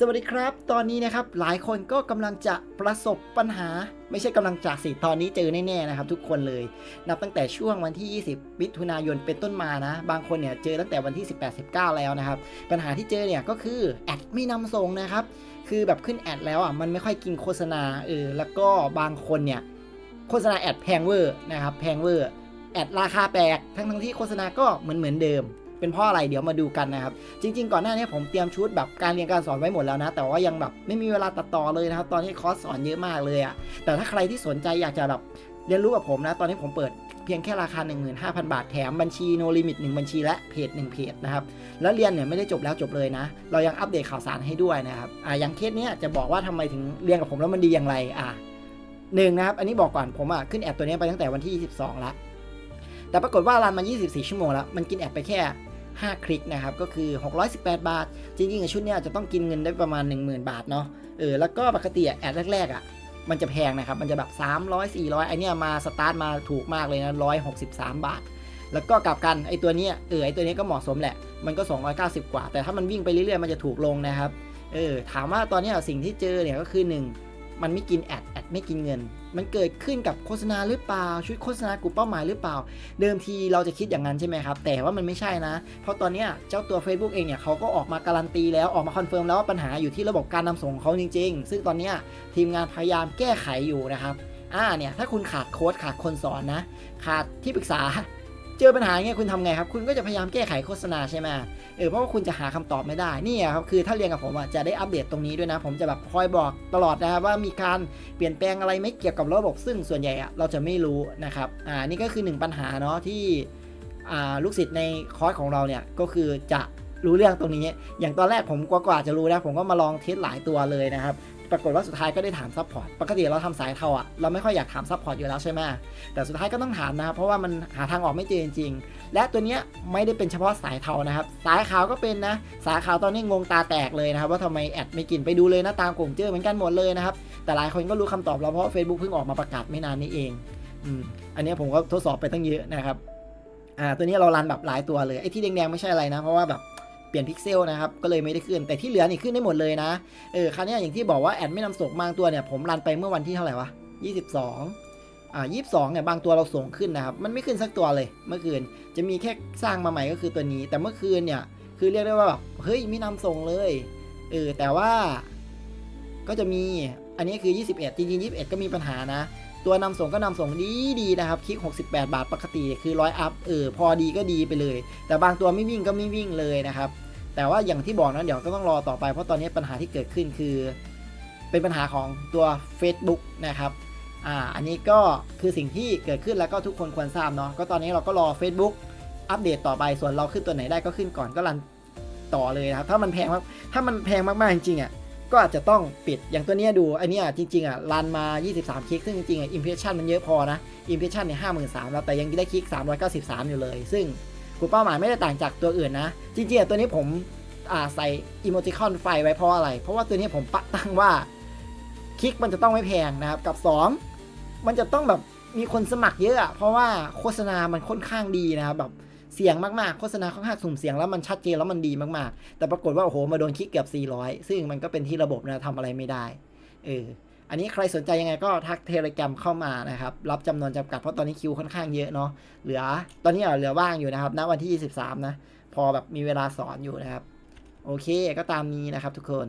สวัสดีครับ ตอนนี้นะครับหลายคนก็กำลังจะประสบปัญหา ไม่ใช่กำลังจากสิตอนนี้เจอแน่ๆนะครับ ทุกคนเลย นับตั้งแต่ช่วงวันที่ 20 มิถุนายนเป็นต้นมานะ บางคนเนี่ยเจอตั้งแต่วันที่ 18 19 แล้วนะครับ ปัญหาที่เจอเนี่ยก็คือแอดไม่นำส่งนะครับ คือแบบขึ้นแอดแล้วอะมันไม่ค่อยกินโฆษณาเออแล้วก็บางคนเนี่ยโฆษณาแอดแพงเวอร์นะครับแพงเวอร์แอดราคาแปลกทั้งทั้งๆที่โฆษณาก็เหมือนเหมือนเดิม เป็นเพราะอะไรเดี๋ยวมาดูกันนะครับ จริง ๆ ก่อนหน้านี้ผมเตรียมชุดแบบการเรียนการสอนไว้หมดแล้วนะ แต่ว่ายังแบบไม่มีเวลาตัดต่อเลยนะครับ ตอนนี้คอร์สสอนเยอะมากเลยอะแต่ถ้าใครที่สนใจอยากจะแบบเรียนรู้กับผมนะ ตอนนี้ผมเปิดเพียงแค่ราคา 15,000 บาทแถมบัญชี no limit 1บัญชีและเพจ1เพจนะครับ แล้วเรียนเนี่ยไม่ได้จบแล้วจบเลยนะ เรายังอัปเดตข่าวสารให้ด้วยนะครับอ่าอย่างเคสเนี้ยจะบอกว่าทำไมถึงเรียนกับผมแล้วมันดีอย่างไรอ่าหนึ่งนะครับ อันนี้บอกก่อนผมอะขึ้นแอดตัวนี้ไปตั้งแต่วันที่ 22 แล้ว แต่ปรากฏว่ารันมา 24 ชั่วโมงแล้ว มันกินแอดไปแค่ 5 คลิกนะครับ ก็คือ 618 บาท จริงๆชุดเนี้ยจะต้องกินเงินได้ประมาณ 10,000 บาทเนาะ เออ แล้วก็ปกติแอดแรกๆอะ มันจะแพงนะครับ มันจะแบบ 300 400 ไอเนี้ยมาสตาร์ทมาถูกมากเลยนะ163 บาท แล้วก็กลับกันไอตัวเนี้ย เออ ไอตัวนี้ก็เหมาะสมแหละ มันก็ 290 กว่า แต่ถ้ามันวิ่งไปเรื่อยๆ มันจะถูกลงนะครับ เออ ถามว่าตอนนี้สิ่งที่เจอเนี่ยก็คือ 1 มันไม่กินแอดแอดไม่กินเงิน มันเกิดขึ้นกับโฆษณาหรือเปล่าชุดโฆษณากลุ่มเป้าหมายหรือเปล่า เดิมทีเราจะคิดอย่างนั้นใช่ไหมครับ แต่ว่ามันไม่ใช่นะ เพราะตอนนี้เจ้าตัว Facebook เองเนี่ยเขาก็ออกมาการันตีแล้วออกมาคอนเฟิร์มแล้วว่าปัญหาอยู่ที่ระบบการนำส่งของเขาจริง ๆ ซึ่งตอนนี้ทีมงานพยายามแก้ไขอยู่นะครับอ่าเนี่ยถ้าคุณขาดโค้ดขาดคนสอนนะ ขาดที่ปรึกษา เจอปัญหาอย่างเงี้ยคุณทำไงครับ คุณก็จะพยายามแก้ไขโฆษณาใช่ไหมเออเพราะว่าคุณจะหาคำตอบไม่ได้นี่อะครับคือถ้าเรียนกับผมอะจะได้อัปเดตตรงนี้ด้วยนะ ผมจะแบบคอยบอกตลอดนะครับว่ามีการเปลี่ยนแปลงอะไรไม่เกี่ยวกับระบบซึ่งส่วนใหญ่อะเราจะไม่รู้นะครับอ่านี่ก็คือหนึ่งปัญหาเนาะที่อ่าลูกศิษย์ในคอร์สของเราเนี่ยก็คือจะรู้เรื่องตรงนี้ อย่างตอนแรกผมกว่าจะรู้นะผมก็มาลองเทสหลายตัวเลยนะครับ ปรากฏว่าสุดท้ายก็ได้ถามซัพพอร์ตปกติเราทำสายเทาอะเราไม่ค่อยอยากถามซัพพอร์ตอยู่แล้วใช่ไหมแต่สุดท้ายก็ต้องถามนะครับเพราะว่ามันหาทางออกไม่เจอจริงๆและตัวเนี้ยไม่ได้เป็นเฉพาะสายเทานะครับ สายขาวก็เป็นนะ สายขาวตอนนี้งงตาแตกเลยนะครับ ว่าทำไมแอดไม่กินไปดูเลยนะตามกลุ่มเจอเหมือนกันหมดเลยนะครับ แต่หลายคนก็รู้คำตอบแล้วเพราะ Facebook เพิ่งออกมาประกาศไม่นานนี้เองอืมอันนี้ผมก็ทดสอบไปตั้งเยอะนะครับอ่าตัวนี้เรารันแบบหลายตัวเลยไอ้ที่แดงๆไม่ใช่อะไรนะเพราะว่าแบบ เปลี่ยนพิกเซลนะครับ ก็เลยไม่ได้ขึ้น แต่ที่เหลือนี่ขึ้นได้หมดเลยนะ เออ คราวนี้อย่างที่บอกว่าแอดไม่นำส่งบางตัวเนี่ย ผมรันไปเมื่อวันที่เท่าไหร่วะ 22 อ่า 22 เนี่ย บางตัวเราส่งขึ้นนะครับ มันไม่ขึ้นสักตัวเลย เมื่อคืน จะมีแค่สร้างมาใหม่ก็คือตัวนี้ แต่เมื่อคืนเนี่ย คือเรียกได้ว่าแบบ เฮ้ย ไม่นำส่งเลย เออ แต่ว่า ก็จะมี อันนี้คือ 21 จริงๆ 21 ก็มีปัญหานะ ตัวนำส่งก็นำส่งดีดีๆนะครับคลิก 68 บาทปกติคือร้อยอัพเออพอดีก็ดีไปเลย แต่บางตัวไม่วิ่งก็ไม่วิ่งเลยนะครับ แต่ว่าอย่างที่บอกนะเดี๋ยวก็ต้องรอต่อไปเพราะตอนนี้ปัญหาที่เกิดขึ้นคือ เป็นปัญหาของตัว Facebook นะครับอ่าอันนี้ก็คือสิ่งที่เกิดขึ้นแล้วก็ทุกคนควรทราบเนาะก็ตอนนี้เราก็รอ Facebook อัปเดตต่อไปส่วนเราขึ้นตัวไหนได้ก็ขึ้นก่อนก็รันต่อเลยนะครับถ้ามันแพงมากถ้ามันแพงมากๆจริงๆอะ ก็อาจจะต้องปิดอย่างตัวเนี้ยดูอันเนี้ยจริงๆอะรันมา 23 คลิก ซึ่งจริงๆอะ impression มันเยอะพอนะ impression เนี่ย53,000แล้วแต่ยังได้คลิก 393 อยู่เลย ซึ่งกลุ่มเป้าหมายไม่ได้ต่างจากตัวอื่นนะ จริงๆอะตัวนี้ผมอ่าใส่ emoticon ไฟไว้เพราะอะไร เพราะว่าตัวนี้ผมปะตั้งว่าคลิกมันจะต้องไม่แพงนะครับ กับ 2 มันจะต้องแบบมีคนสมัครเยอะอะเพราะว่าโฆษณามันค่อนข้างดีนะครับแบบ เสียงมากๆ โฆษณาค่อนข้างสุ่มเสียงแล้วมันชัดเจนแล้วมันดีมากๆ แต่ปรากฏว่าโอ้โหมาโดนคลิกเกือบ 400 ซึ่งมันก็เป็นที่ระบบนะทำอะไรไม่ได้เอออันนี้ใครสนใจยังไงก็ทักเทเลกรมเข้ามานะครับ รับจำนวนจำกัดเพราะตอนนี้คิวค่อนข้างเยอะเนาะเหลือตอนนี้เหลือว่างอยู่นะครับณวันที่ 23 นะ พอแบบมีเวลาสอนอยู่นะครับ โอเคก็ตามนี้นะครับทุกคน